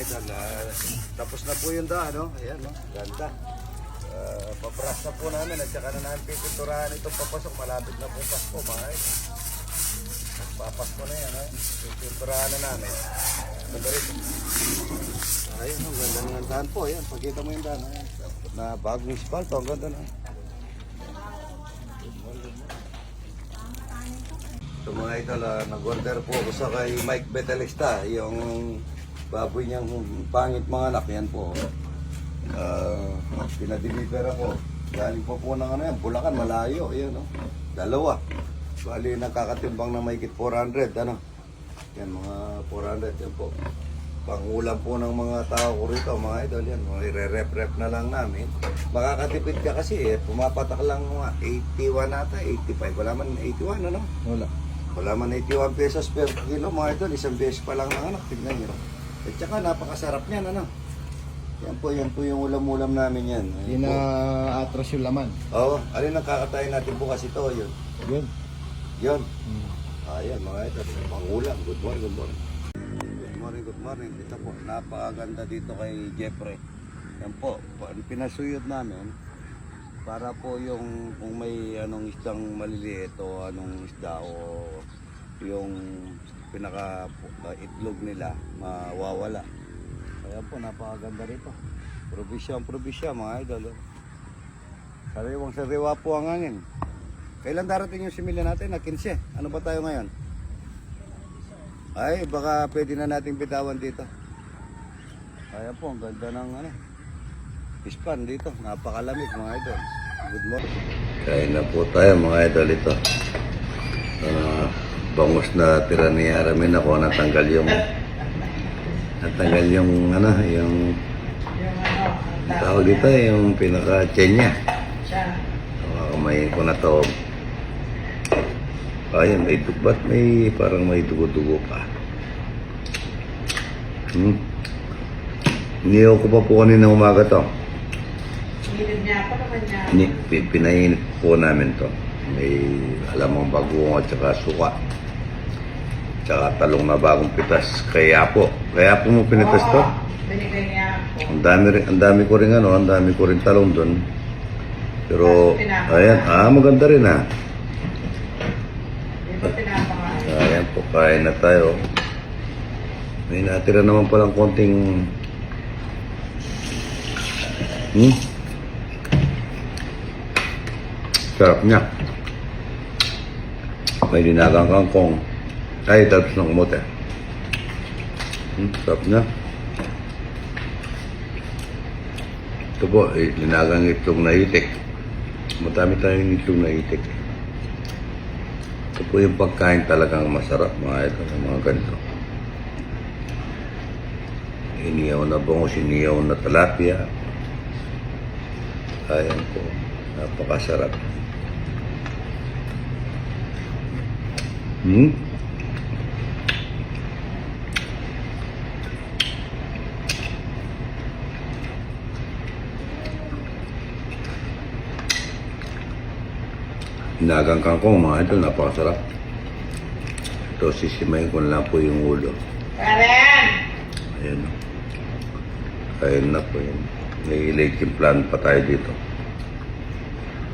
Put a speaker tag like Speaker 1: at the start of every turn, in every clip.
Speaker 1: idol. Ah, tapos na po yung daan, no? Ayan, no? Ganda. Uh, papras na po namin at saka na namin pipinturahan itong papasok. Malapit na po Pasko, mga idol. Papasko na yan, ha? Pipinturahan na namin. Ganda. Ayun, ang ganda ng daan po. Ayan, pagkita mo yung daan. Ayan. Na bagong spalto, ang ganda na. So mga idol, ah, nag-order po ako sa kay Mike Betelista, yung baboy niyang pangit mga anak, yan po. Uh, pinadeliver ako. Galing po po ng ano yan, Bulacan, malayo, yan no. Dalawa. Bali, nakakatimbang na mahigit 400, ano. Yan, mga 400, yan po. Pangulam po ng mga tao ko rito, mga idol, yan. Mga ire-rep-rep na lang namin. Makakatipid ka kasi, eh. Pumapatak lang mga 81 ata, 85. Wala man 81, ano.
Speaker 2: Wala.
Speaker 1: Wala man 81 pesos per kilo mga idol, isang beses pa lang ng anak, tignan nyo. At saka napakasarap niyan, ano. Yan po, yan po yung ulam-ulam namin yan.
Speaker 2: Na
Speaker 1: po.
Speaker 2: atras yung laman.
Speaker 1: Oo, alin ang kakatayin natin bukas ito, yun.
Speaker 2: Yun.
Speaker 1: Yun.
Speaker 2: Hmm.
Speaker 1: Ayan mga idol, pangulam. Good morning, good morning. Good morning, good morning. Dito po, napakaganda dito kay Jeffrey. Yan po, pa- pinasuyod namin para po yung kung may anong isdang maliliit o anong isda o yung pinaka uh, itlog nila mawawala. Kaya po napakaganda rito. Probisya ang probisya mga idol. Sariwang sariwa po ang hangin. Kailan darating yung similya natin na 15? Ano ba tayo ngayon? Ay, baka pwede na nating bitawan dito. Kaya po, ang ganda ng ano. Ispan dito. Napakalamig mga idol. Good morning. Kain na po tayo mga idol ito. Ah, bangus na tira ni Aramin ako natanggal yung natanggal yung ano yung tawag dito yung pinaka chain niya. Kamay ko na to. Ayun, may dubat, may parang may dugo-dugo pa. Hmm. Iniyaw ko pa po kanina umaga to.
Speaker 3: Hinid niya ako naman niya.
Speaker 1: Ni, pi- pinainit po namin to. May alam mong bagong at saka suka. Tsaka talong na bagong pitas. Kaya po. Kaya po mo pinitas to.
Speaker 3: Oo, Binigay niya ako.
Speaker 1: Ang dami, rin, ang dami ko rin ano, ang dami ko rin talong doon. Pero, ayan, ah, maganda rin ah.
Speaker 3: Pinapangalan?
Speaker 1: Ayan po, kain na tayo. May natira naman palang konting... Hmm? Sarap niya. May dinagang kangkong. Ay, tapos ng kumote. Hmm, sarap niya. Ito po, eh, dinagang itlog na itik. Matami tayong itlog na itik. Ito po yung pagkain talagang masarap mga ito, mga ganito. Iniyaw na bangos, iniyaw na talapia. Ayan po, napakasarap. Hmm? Inagang kangkong mga ito, napakasarap. Ito, sisimayin ko na lang po yung ulo.
Speaker 3: Karen!
Speaker 1: Ayan. Ayun na po yun. May late plan pa tayo dito.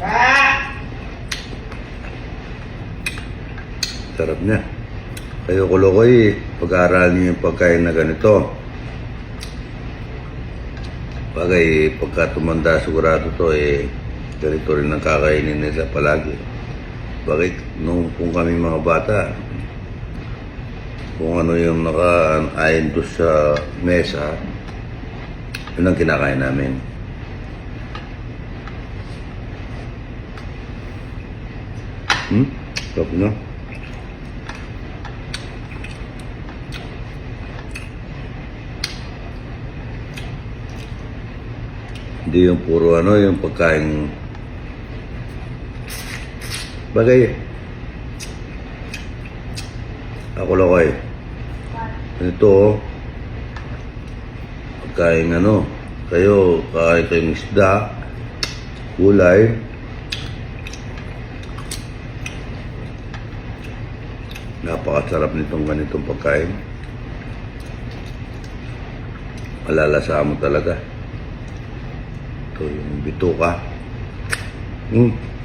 Speaker 3: Ba!
Speaker 1: Sarap niya. Kayo kulokoy, pag-aaralan niyo yung pagkain na ganito. Bagay, pagka tumanda sigurado to eh, ganito rin ang kakainin nila palagi. Bakit nung kung kami mga bata, kung ano yung naka-ayon doon sa mesa, yun ang kinakain namin. Hmm? Sarap no? Hindi yung puro ano, yung pagkain. Bagay. Ako lang ko eh. Ito, oh. pagkain ano, kayo, kahit kayong isda, gulay, napakasarap nitong ganitong pagkain. Malalasa mo talaga. Ito yung bituka. Mm.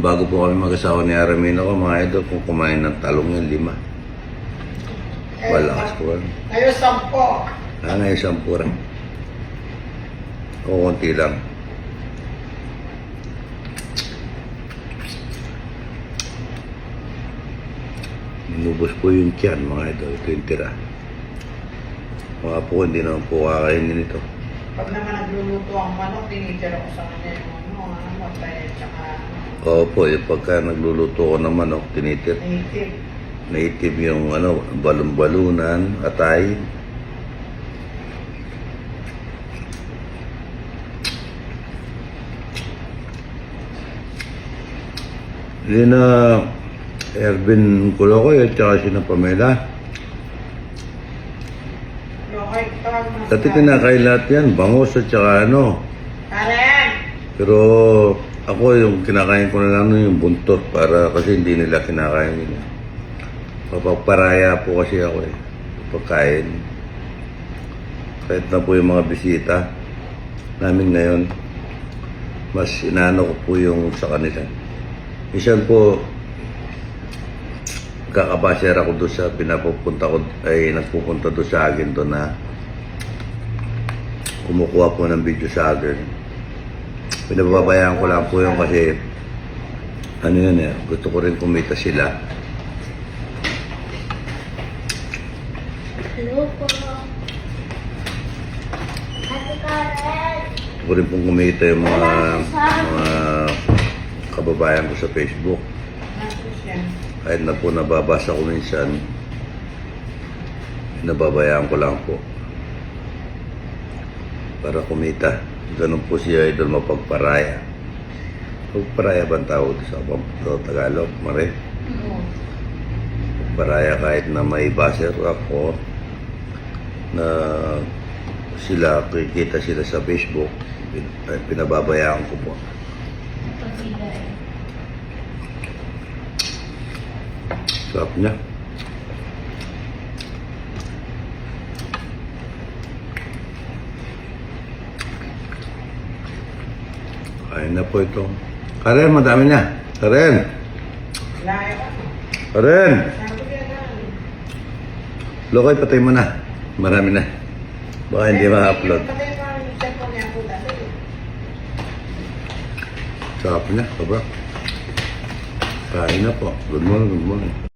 Speaker 1: Ang bago po kami mag-asawa ni Aramino ko, mga idol, kung kumain ng talong yan, lima. Wala ko ano.
Speaker 3: Kayo sampo.
Speaker 1: Ah, ngayon sampu lang. O konti lang. Inubos po yung tiyan, mga idol. Ito yung tira. Mga po, hindi naman po kakainin ito.
Speaker 3: Pag naman nagluluto ang manok, tinitira ko sa kanya yung ano, ano, tayo, tsaka ano,
Speaker 1: Opo, yung pagka nagluluto ko ng manok, tinitir.
Speaker 3: native.
Speaker 1: Native yung ano, balon-balunan, atay. Hindi na Ervin Kulokoy at saka si na Pamela. Dati kinakain lahat yan, bangos at saka ano.
Speaker 3: Karen!
Speaker 1: Pero ako yung kinakain ko na lang yung buntot para kasi hindi nila kinakain nila. Papagparaya po kasi ako eh. Pagkain. Kahit na po yung mga bisita namin ngayon, mas inaano ko po yung sa kanila. Minsan po, kakabasher ako doon sa pinapupunta ko, ay nagpupunta doon sa akin doon na kumukuha po ng video sa akin. Pinababayaan ko lang po yun kasi ano yun eh, gusto ko rin kumita sila.
Speaker 2: Hello po. Ate Karen.
Speaker 1: Gusto ko rin pong kumita yung mga, mga kababayan ko sa Facebook. Kahit na po nababasa ko minsan, nababayaan ko lang po. Para kumita. Ganun po si Idol mapagparaya. Pagparaya ba ang tawag sa, Tagalog? Mare? Pagparaya kahit na may baser ako na sila, kikita sila sa Facebook, pin- ay, pinababayaan ko po. Sarap niya. Kain na po ito. Karen, madami na. Karen! Karen! Lokoy, patay mo na. Marami na. Baka hindi ma-upload. Sarap niya, sobra. Kain na po. Good morning, good morning.